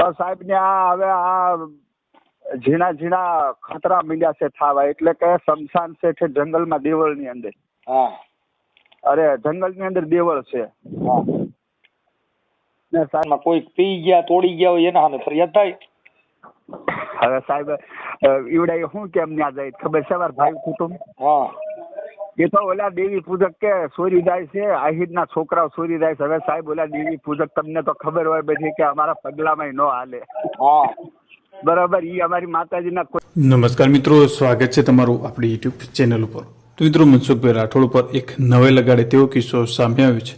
તો સાહેબ ને આ હવે આ ઝીણા ઝીણા ખતરા મીંડ્યા છે થાવા. એટલે કે શમશાન છે છે જંગલમાં દેવળની અંદર. હા. અરે જંગલની અંદર દેવળ છે. હા. ને સાહેબ કોઈ પી ગયા તોડી ગયા હોય એના સામે ફરિયાદ થાય. હવે સાહેબ ઈવડા શું કેમ ન્યા જાય? ખબર છે ભાઈ કુટુંબ? હા. એ તો ઓલા દેવી પૂજક કે સોરી જાય છે આહિરના છોકરાઓ સોરી જાય છે. હવે સાહેબ ઓલા દેવી પૂજક તમને તો ખબર હોય બધી કે અમારા પગલામાં ન હાલે. હા. બરાબર ઈ અમારી માતાજીના કોઈ નમસ્કાર મિત્રો સ્વાગત છે તમારું આપણી યુટ્યુબ ચેનલ ઉપર. તો મિત્રો મનસુખભાઈ રાઠોડ ઉપર એક નવે લગાડે તેવો કિસ્સો સામે આવ્યો છે.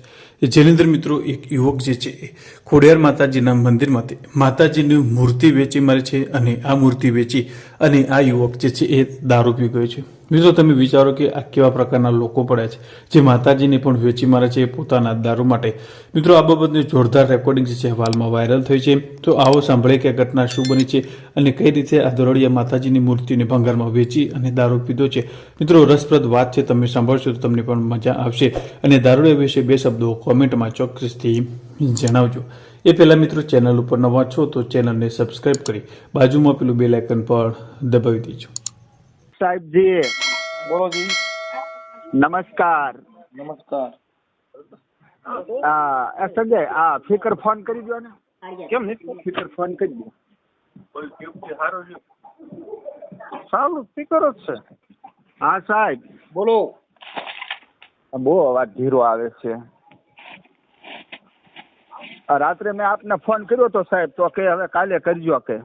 જેની અંદર મિત્રો એક યુવક જે છે એ ખોડિયાર માતાજીના મંદિરમાંથી માતાજીની મૂર્તિ વેચી મારે છે અને આ મૂર્તિ વેચી અને આ યુવક જે છે એ દારૂ પી ગયો છે. મિત્રો તમે વિચારો કે આ કેવા પ્રકારના લોકો પડ્યા છે? જે માતાજીને પણ વેચી મારે છે પોતાના દારૂ માટે. મિત્રો, આ બાબતની જોરદાર રેકોર્ડિંગ છે હાલમાં વાયરલ થઈ છે. તો આવો સાંભળે કે ઘટના શું બની છે અને કઈ રીતે આ દરોડિયા માતાજીની મૂર્તિને ભંગારમાં વેચી અને દારૂ પીધો છે. મિત્રો, રસપ્રદ વાત છે, તમે સાંભળશો તો તમને પણ મજા આવશે. અને દારૂડિયા વિશે બે શબ્દો કોમેન્ટમાં ચોક્કસથી જણાવજો. એ પહેલાં મિત્રો, ચેનલ ઉપર નવા છો તો ચેનલને સબસ્ક્રાઈબ કરી બાજુમાં પેલું બેલ આઇકન પર દબાવી દેજો. સાહેબજી બોલો જી નમસ્કાર નમસ્કાર આ એ સંજય આ ફિકર ફોન કરી દો ને કેમ નહીં ફિકર ફોન કરી દો સારું ફિકર જ છે હા સાહેબ બોલો બહુ અવાજ ધીરો આવે છે આ રાત્રે મેં આપને ફોન કર્યો તો સાહેબ તો કે હવે કાલે કરજો કે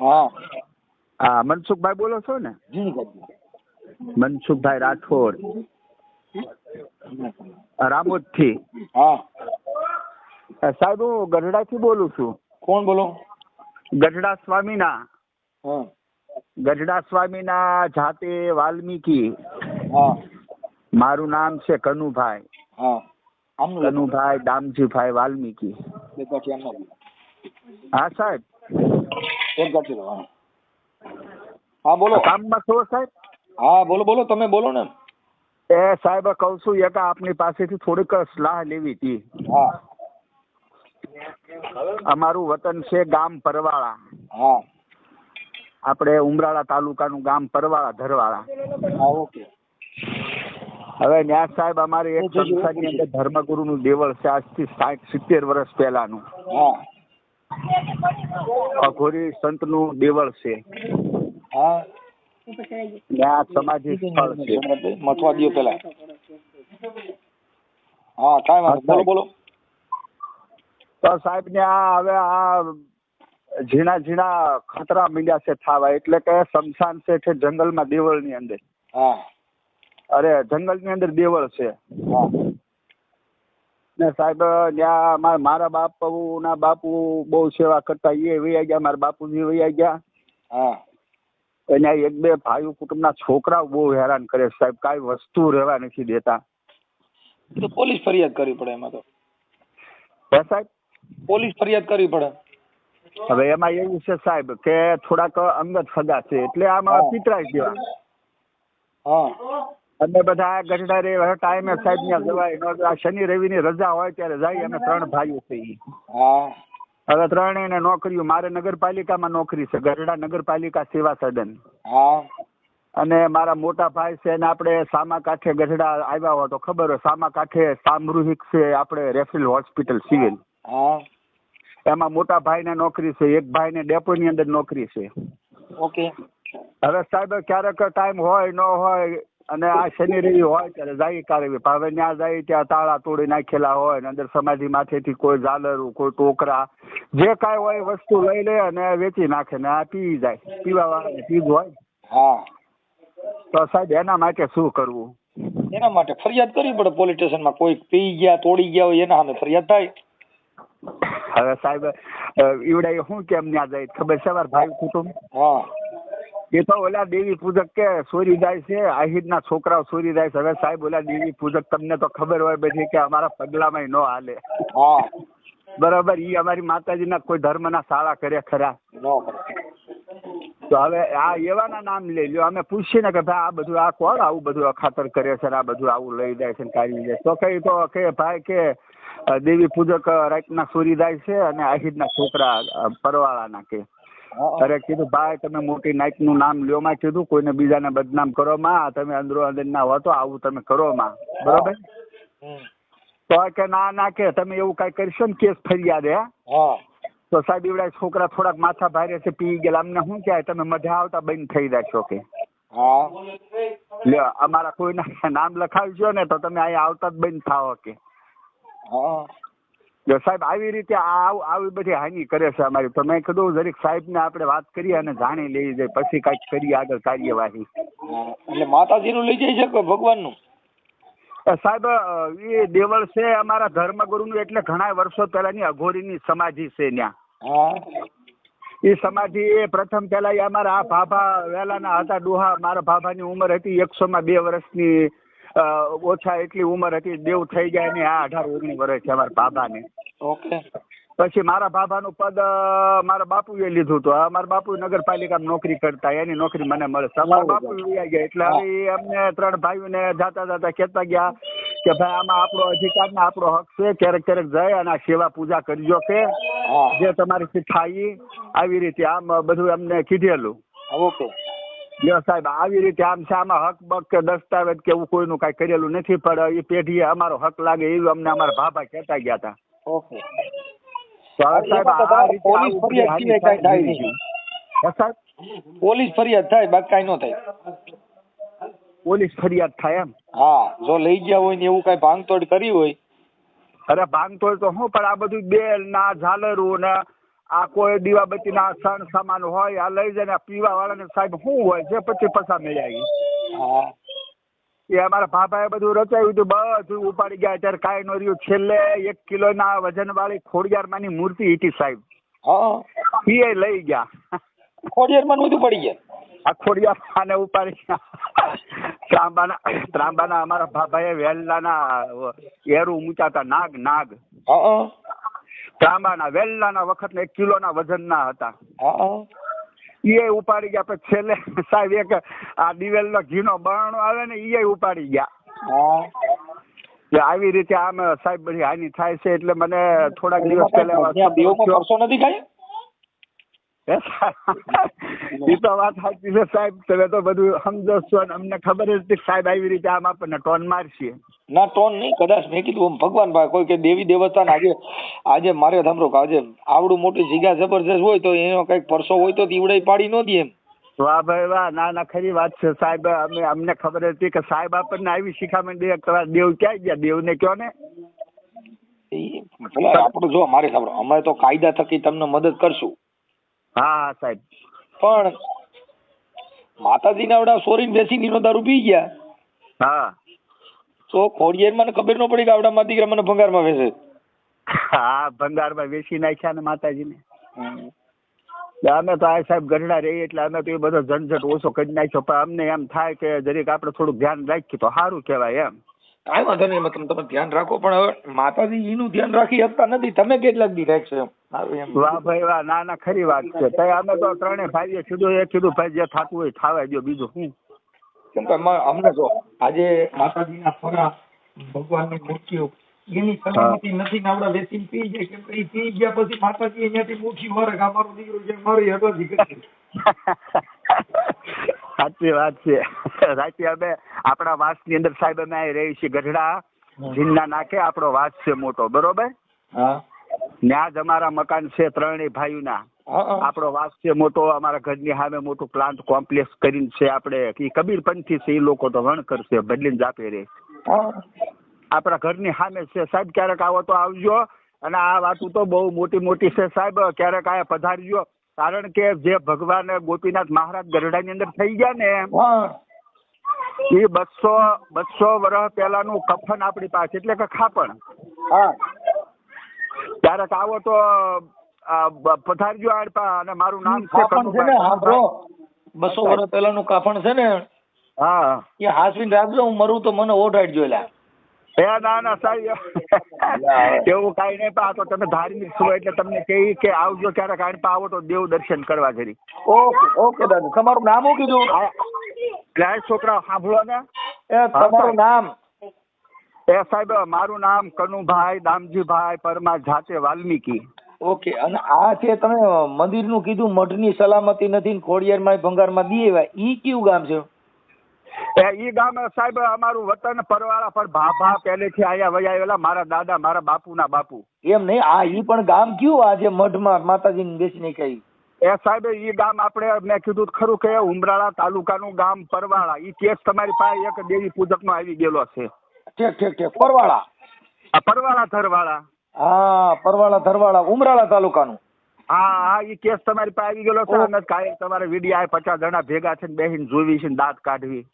હા હા મનસુખભાઈ બોલો છો ને? મનસુખભાઈ રાઠોડ. રામોદથી હા સાહેબ હું ગઢડા થી બોલું છું. કોણ બોલો? ગઢડા સ્વામીના. ગઢડા સ્વામીના જાતે વાલ્મીકી. હા. મારું નામ છે કનુભાઈ. કનુભાઈ દામજીભાઈ વાલ્મીકી. હા સાહેબ. હા બોલો. કામમાં છો સાહેબ? હા બોલો બોલો તમે બોલો ને. એ સાહેબ કહું છું એક આપની પાસેથી થોડીક સલાહ લેવી હતી. હા. અમારું વતન છે ગામ પરવાળા. હા. આપણે ઉમરાળા તાલુકાનું ગામ પરવાળા ધરવાળા. હા ઓકે. હવે ન્યાસ સાહેબ અમારે એક સંસ્થાની અંદર ધર્મગુરુનું દેવળ છે આજથી સાઠ સિત્તેર વર્ષ પહેલાનું. હા. અઘોરી સંતનું દેવળ છે. હા. ત્યાં સમાધિ સ્થળ છે. મથવા દ્યો પેલા હા કાંઈ વાંધો બોલો બોલો. તો સાહેબ ને આ હવે આ ઝીણા ઝીણા ખતરા મળ્યા છે થાવા એટલે કે શમશાન છે છે જંગલમાં દેવળની અંદર. હા. અરે જંગલની અંદર દેવળ છે. હા. ને સાહેબ ત્યાં મારા મારા બાપુ ના બાપુ બહુ સેવા કરતા એ વૈયા ગયા મારા બાપુજી વૈયા ગયા. હા. અને એક બે ભાઈ કુટુંબના છોકરાઓ બહુ હેરાન કરે છે. સાહેબ કાંઈ વસ્તુ રહેવા નથી દેતા. તો પોલીસ ફરિયાદ કરવી પડે એમાં તો. સાહેબ? પોલીસ ફરિયાદ કરવી પડે. હવે એમાં એવું છે સાહેબ કે થોડાક અંગત સગા છે એટલે આમાં. પિતરાઈ ગયા. હા. અમે બધા ગઢડા રે હવે ટાઈમે સાહેબ ત્યાં જવાય. શનિ રવિની રજા હોય ત્યારે જાય અમે ત્રણ ભાઈઓ થઈ હા. હવે ત્રણેયને નોકરીઓ મારે નગરપાલિકામાં નોકરી છે ગઢડા નગરપાલિકા સેવા સદન. હા. અને મારા મોટા ભાઈ છે ને આપણે સામા કાંઠે ગઢડા આવ્યા હોય તો ખબર હોય સામા કાંઠે સામૃહિક છે આપણે રેફરલ હોસ્પિટલ સિવિલ. એમાં મોટા ભાઈને નોકરી છે એક ભાઈને ડેપોની અંદર નોકરી છે. ઓકે. હવે સાહેબ ક્યારેક ટાઈમ હોય ન હોય અને આ શનિ રવિ હોય ત્યારે જાય કાઢવી પણ હવે ત્યાં જાય ત્યાં તાળા તોડી નાખેલા હોય ને અંદર સમાધિ માથેથી કોઈ ઝાલરું કોઈ ટોકરા જે કાંઈ હોય વસ્તુ લઈ લે અને વેચી નાખે ને આ પી જાય. પીવા વાળા પીવું હોય. હા. તો સાહેબ એના માટે શું કરવું? એના માટે ફરિયાદ કરવી પડે પોલીસ સ્ટેશનમાં. કોઈ પી ગયા તોડી ગયા હોય એના સામે ફરિયાદ થાય. હવે સાહેબ ઈવડા હું કેમ ન્યા જાય? ખબર છે ભાઈ કુટુંબ? હા. એ તો ઓલા દેવી પૂજક કે સોરી જાય છે આહિરના છોકરાઓ સોરી જાય છે. હવે સાહેબ ઓલા દેવી પૂજક તમને તો ખબર હોય બધી કે અમારા પગલામાં ન હાલે. હા. બરાબર ઈ અમારી માતાજીના કોઈ ધર્મના શાળા કરે ખરા. તો હવે આ એવાના નામ લઈ લ્યો. અમે પૂછીએ ને કે ભાઈ આ બધું આ કોણ આવું બધું અખાતર કરે છે આ બધું આવું લઈ જાય છે ને કાઢી જાય તો કઈ તો કે ભાઈ કે દેવી પૂજક રાતના સૂર્યદાય છે અને આહિરના છોકરા પરવાળા પરવાળાના કે. અરે કીધું ભાઈ તમે મોટી નાઈટનું નામ લ્યો. માં કીધું કોઈને બીજાને બદનામ કરો માં. તમે અંદરો અંદર ના હોતો આવું તમે કરો માં. બરોબર. તો કે ના ના કે તમે એવું કઈ કરશો ને કેસ ફરિયાદ હે? તો સાહેબ એવડા છોકરા થોડાક માથા ભારે છે પી ગયેલા. અમને શું કહેવાય? તમે મજા આવતા બંધ થઈ જશો કે. લ્યો અમારા કોઈના નામ લખાવજો ને તો તમે અહીંયા આવતા જ બંધ થાઓ કે. જો સાહેબ આવી રીતે આવી બધી હાનિ કરે છે અમારી. તો મેં કીધું જરીક સાહેબને આપણે વાત કરીએ અને જાણી લઈ જાય પછી કંઈક કરીએ આગળ કાર્યવાહી. એટલે માતાજી નું લઈ જાય છે ભગવાન એ સાહેબ એ દેવળ છે અમારા ધર્મગુરુનું એટલે ઘણા વર્ષો પહેલાની અઘોરીની સમાધિ છે ત્યાં. એ સમાધિ એ પ્રથમ પહેલા એ અમારા આ ભાભા વહેલાના હતા ડોહા મારા ભાભાની ઉંમર હતી એકસો માં બે વર્ષની ઓછા એટલી ઉંમર હતી, દેવ થઈ ગયા ને આ અઢાર, ઓગણીસ વર્ષ છે અમારા ભાભાને. ઓકે. પછી મારા બાબાનું પદ મારા બાપુએ લીધું હતું. મારા બાપુ નગરપાલિકામાં નોકરી કરતા એની નોકરી મને મળે. મારા બાપુ ગયા એટલે હવે અમને ત્રણ ભાઈઓને જાતા જાતા કહેતા ગયા કે ભાઈ આમાં આપણો અધિકાર ને આપણો હક છે. ક્યારેક ક્યારેક જાય અને આ સેવા પૂજા કરજો કે જે તમારી થાય આવી રીતે આમ બધું અમને કીધેલું. ઓકે. લ્યો સાહેબ આવી રીતે આમ છે આમાં હક બક કે દસ્તાવેજ કે એવું કોઈનું કાંઈ કરેલું નથી પણ એ પેઢીએ અમારો હક લાગે એવું અમને અમારા ભાભા કહેતા ગયા હતા. ઓકે. પોલીસ ફરિયાદ સિવાય કાંઈ થાય નહીં. પોલીસ ફરિયાદ થાય બાકી કાંઈ ન થાય. પોલીસ ફરિયાદ થાય એમ? હા જો લઈ ગયા હોય ને એવું કાંઈ ભાંગતોડ કરી હોય. અરે ભાંગતોડ તો હું પણ આ બધું બેલ ના ઝાલરું ને આ કોઈ દીવાબત્તી ના સણ સામાન હોય આ લઈ જાય પીવા વાળા ને સાહેબ શું હોય છે પછી પસાર મળ્યા હા. એ અમારા ભાભાએ બધું રચાયું હતું બધું ઉપાડી ગયા. અત્યારે કાંઈ ન રહ્યું. છેલ્લે એક કિલોના વજન વાળી ખોડિયારમાંની મૂર્તિ હતી સાહેબ. હા. એ લઈ ગયા. ખોડિયારમાં બધું પડી ગયા? આ ખોડિયારમાંને ઉપાડી ગયા. ત્રાંબાના ત્રાંબાના અમારા ભાભાએ વેલ્લાના એરું ઊંચાતા નાગ નાગ. ત્રાંબાના વેલ્લાના વખતના એક કિલોના વજનના હતા. હા. એ ઉપાડી ગયા પછી છેલ્લે સાહેબ એક આ દિવેલ દિવેલનો ઘીનો બરણો આવે ને એ ઉપાડી ગયા. આવી રીતે આમ સાહેબ બધી હાની થાય છે એટલે મને થોડાક દિવસ પહેલા નથી ખાય એ તો વાત સાચી છે સાહેબ. તમે તો બધું સમજો છો અમને ખબર જ સાહેબ આવી રીતે આમ આપણને ટોન મારશે. ના ટોન નહીં કદાચ મેં કીધું આમ ભગવાન ભાઈ કોઈ કે દેવી દેવતા આજે આજે મારે સાંભળો આજે આવડું મોટી જીગા જબરજસ્ત હોય તો એનો કંઈક પરસો હોય તો દીવડાઈ પાડી ન દે એમ. વાહ ભાઈ વાહ ના ના ખરી વાત છે સાહેબ. અમે અમને ખબર હતી કે સાહેબ આપણને આવી શિખામણ દે. દેવ ક્યાં ગયા? દેવને કયો ને? ઈ ભલે આપણું જો મારે સાંભળો. અમે તો કાયદા થકી તમને મદદ કરશું. હા હા સાહેબ. પણ માતાજીના આવડા સોરીને બેસી નીનો દારૂ પી ગયા. હા. તો ખોડિયાર મને ખબર ન પડી કે આવડા માતી મને ભંગારમાં વેચે. હા ભંગારમાં વેચી નાખ્યા ને માતાજીને. અમે તો આ સાહેબ ગઢડા રહીએ એટલે અમે તો એ બધો ઝંઝટ ઓછો કરી નાખ્યો. પણ અમને એમ થાય કે જરીક આપણે થોડુંક ધ્યાન રાખીએ તો સારું કહેવાય એમ. કાંઈ વાંધો નહીં તમે તમે ધ્યાન રાખો. પણ હવે માતાજી એનું ધ્યાન રાખી શકતા નથી. તમે કેટલાક દી રાખશો વાહ ભાઈ વાહ. ના ના ખરી વાત છે. અમે તો ત્રણે ભાઈએ કીધું એ કીધું ભાઈ જે થતું હોય થાવા દો બીજું. શું કેમ કે અમને જો આજે માતાજીના ફરા ભગવાનની મૂર્તિઓ એની સલામતી નથી નાવડા આપડા પી જાય કેમ કે પી ગયા પછી માતાજી અહીંયાથી મૂકી મારે અમારો દીકરો જે મારી હડવાથી કરી. સાચી વાત છે. સાચી અમે આપણા વાસની અંદર સાહેબ અમે રહીએ છીએ ગઢડા. જીનના નાખે આપણો વાસ છે મોટો. બરોબર? ત્યાં જ અમારા મકાન છે ત્રણેય ભાઈઓના. આપણો વાસ છે મોટો. અમારા ઘરની સામે મોટું પ્લાન્ટ કોમ્પ્લેક્સ કરીને છે આપણે. ઈ કબીરપંથી છે એ લોકો તો વણ કરશે બદલીને જાપે રે આપણા ઘરની સામે છે. સાહેબ ક્યારેક આવો તો આવજો. અને આ વાતું તો બહુ મોટી મોટી છે સાહેબ. ક્યારેક આયા પધારજો. કારણ કે જે ભગવાન ગોપીનાથ મહારાજ ગરડાની અંદર થઈ ગયા ને એ બસો બસો વર્ષ પહેલાનું કફન આપણી પાસે એટલે કે ખાપણ. હા. ક્યારેક આવો તો પથારજો આડપા અને મારું નામ છે છે ને બસો વર્ષ પહેલાનું કાફણ છે ને હા. એ હાસવીન રાખજો હું મરું તો મને ઓઢાડજો લ્યા એ ના ના સાહેબ. એવું કઈ નહીં પણ આ તો તમે ધાર્મિક છો એટલે તમને કહી કે આવજો ક્યારેક આડપા આવો તો દેવ દર્શન કરવા ઘરી. ઓકે ઓકે દાદા. તમારું નામ શું કીધું? એટલે છોકરા સાંભળો ને. એ તમારું નામ? એ સાહેબ મારું નામ કનુભાઈ દામજીભાઈ પરમા જાતે વાલ્મીકી. ઓકે અને આ છે તમે મંદિરનું કીધું મઢની સલામતી નથી ને ખોડિયારમાં ભંગારમાં દીએવા ઈ કયું ગામ છે? ઈ ગામ સાહેબ અમારું વતન પરવાળા પર ભાભા પહેલેથી આયા વયા આવેલા. મારા દાદા મારા બાપુના બાપુ. એમ નહીં આ ઈ પણ ગામ કયું? આજે મઢમાં માતાજીને બેસીને કઈ? એ સાહેબ ઈ ગામ આપણે મેં કીધું ખરું કે ઉમરાળા તાલુકાનું ગામ પરવાળા. ઈ કેસ તમારી પાસે એક દેવી પૂજકનો આવી ગયેલો છે. ઠીક ઠીક ઠીક. પરવાળા? આ પરવાળા ધરવાળા. હા પરવાળા ધરવાળા. ઉમરાળા તાલુકાનું? હા હા ઈ કેસ તમારી પાસે આવી ગયેલો છે. અને કાંઈ તમારે વીડિયો પચાસ જણા ભેગા છે બેહીને જોવી છે ને દાંત કાઢવી.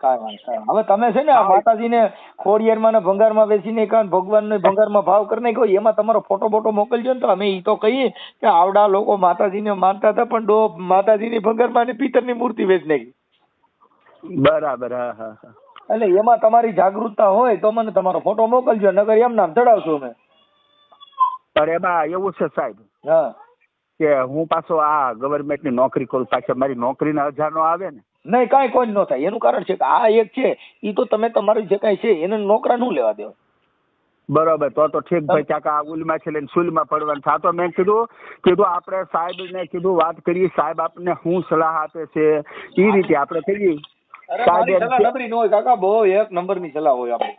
કાંઈ વાંધો હવે તમે છે ને આ માતાજીને ખોડિયારમાં ને ભંગારમાં બેસીને કાન ભગવાનને ભંગારમાં ભાવ કરી નાખ્યો એમાં તમારો ફોટો બોટો મોકલજો ને તો અમે એ તો કહીએ કે આવડા લોકો માતાજીને માનતા હતા પણ ડો માતાજીની ભંગારમાં પિતર પિત્તરની મૂર્તિ વેચ નાખી. બરાબર હા હા એટલે એમાં તમારી જાગૃતતા હોય તો મને તમારો ફોટો મોકલજો નગર એમ નામ ચડાવશું અમે. અરે એમાં એવું છે સાહેબ. હા. કે હું પાછો આ ગવર્મેન્ટની નોકરી કરું પાછા મારી નોકરીના અજાનો આવે ને નહીં કાંઈ કોઈ ન થાય. એનું કારણ છે કે આ એક છે એ તો તમે તમારી જે કાંઈ છે એને નોકરા નું લેવા દેવા બરોબર તો તો ઠીક ભાઈ ક્યાંક આ ઉલમાં છે લઈને સુલમાં પડવાનું. થા તો મેં કીધું કીધું આપણે સાહેબને કીધું વાત કરીએ સાહેબ આપણને શું સલાહ આપે છે? એ રીતે આપણે કરીએ. નબળી ન હોય કાકા બહુ એક નંબરની સલાહ હોય આપણે.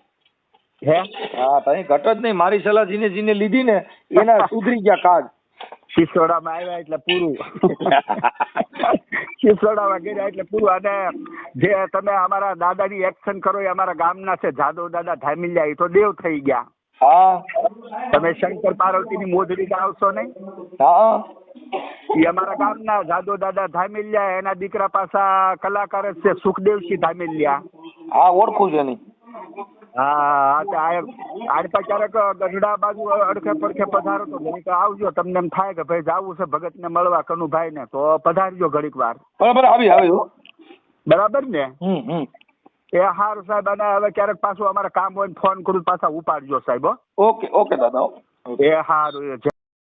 હે? હા તઈ ઘટ જ નહીં. મારી સલાહ જીને જીને લીધી ને એના સુધરી ગયા કાગ. સિસોડામાં આવ્યા એટલે પૂરું. સિસોડામાં વગેરે એટલે પૂરું અને જે તમે અમારા દાદાની એક્શન કરો એ અમારા ગામના છે જાદવ દાદા ધામિલ્યા એ તો દેવ થઈ ગયા. હા. તમે શંકર પાર્વતીની મોજડી ગાવશો નહીં? હા. એ અમારા ગામના જાદવ દાદા ધામિલ્યા એના દીકરા પાછા કલાકાર જ છે સુખદેવસિંહ ધામિલ્યા. હા ઓળખું છે નહીં હા ક્યારેક ગઢડા બાજુ અડખે પડખે પધારો તો ઘડીક આવજો તમને એમ થાય કે ભાઈ જાવું છે ભગતને મળવા કનુભાઈ ને તો પધારજો ઘડીક વાર. બરાબર આવી આવી બરાબર ને? એ હારું સાહેબ અને હવે ક્યારેક પાછું અમારે કામ હોય ને ફોન કરું પાછા ઉપાડજો સાહેબ ઓકે ઓકે દાદા એ હારું